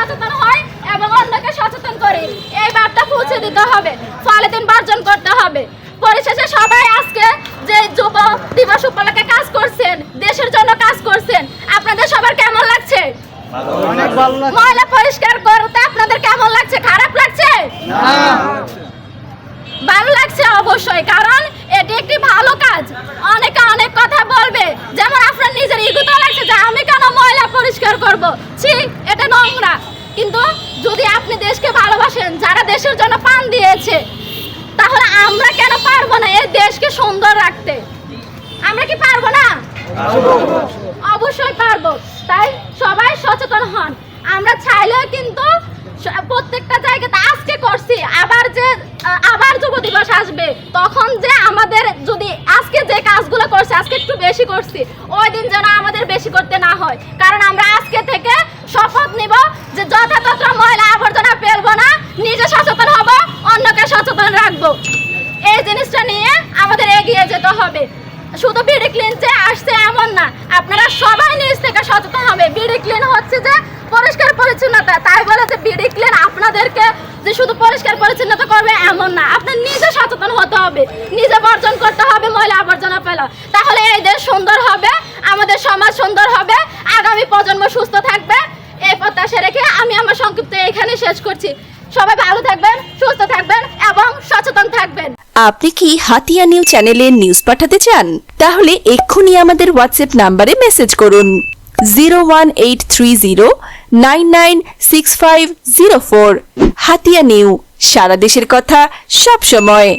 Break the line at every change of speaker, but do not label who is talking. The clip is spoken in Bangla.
সচেতন হয় এবং অন্যকে সচেতন করে। এই বার্তা পৌঁছে দিতে হবে। পলিথিন বর্জন করতে হবে। পরিশেষে সবাই আজকে যে যুব দিবস উপলক্ষে কাজ করছেন দেশের জন্য কাজ করছেন আপনাদের সবার কেমন লাগছে? ময়লা পরিষ্কার করতে আপনাদের কেমন লাগছে? খারাপ লাগছে? ভালো লাগছে অবশ্যই কারণ এটি একটি ভালো কাজ। অনেকে অনেক কথা বলবে যেমন আপনার নিজের ইগুতো লাগছে যে আমি কেন ময়লা পরিষ্কার করব ছি এটা নোংরা কিন্তু যদি আপনি দেশকে ভালোবাসেন, যারা দেশের জন্য পান দিয়েছে, তাহলে আমরা কেন পারব না এই দেশকে সুন্দর রাখতে? আমরা কি পারব না? অবশ্যই পারব। তাই সবাই সচেতন হন। আমরা চাইলেও কিন্তু প্রত্যেকটা জায়গাতে আজকে করছি, আবার যে আবার যুব দিবস আসবে, তখন যে আমাদের যদি করছি, আজকে একটু বেশি করছি। ওই দিন যেন আমাদের বেশি করতে না হয়। কারণ আমরা আজকে থেকে শপথ নিব যে যথাযথ ময়লা আবর্জনা ফেলব না, নিজে সচেতন হব, অন্যকে সচেতন রাখব। এই জিনিসটা নিয়ে আমাদের এগিয়ে যেতে হবে। শুধু বিডি ক্লিন যে আসছে এমন না, আপনারা সবাই নিজ থেকে সচেতন হবে। বিডি ক্লিন হচ্ছে যে পরিষ্কার পরিচ্ছন্নতা, তাই বলে যে বিডি ক্লিন আপনাদেরকে যে শুধু পরিষ্কার পরিচ্ছন্নতা করবে এমন না, আপনার নিজে সচেতন হতে হবে। নিজে বর্জন করতে হবে ময়লা আবর্জনা ফেলা। তাহলে এই দেশ সুন্দর হবে, আমাদের সমাজ সুন্দর হবে, আগামী প্রজন্ম সুস্থ থাকবে। এই প্রত্যাশা রেখে আমি আমার সংক্ষিপ্ত এখানে শেষ করছি। সবাই ভালো থাকবেন, সুস্থ থাকবেন এবং সচেতন থাকবেন।
আপনি কি হাতিয়া নিউ চ্যানেলে নিউজ পাঠাতে চান? তাহলে এক্ষুনি আমাদের হোয়াটসঅ্যাপ নাম্বারে মেসেজ করুন। Zero one eight three zero nine nine six five zero four. Hatiya new, সারা দেশের কথা সব সময়।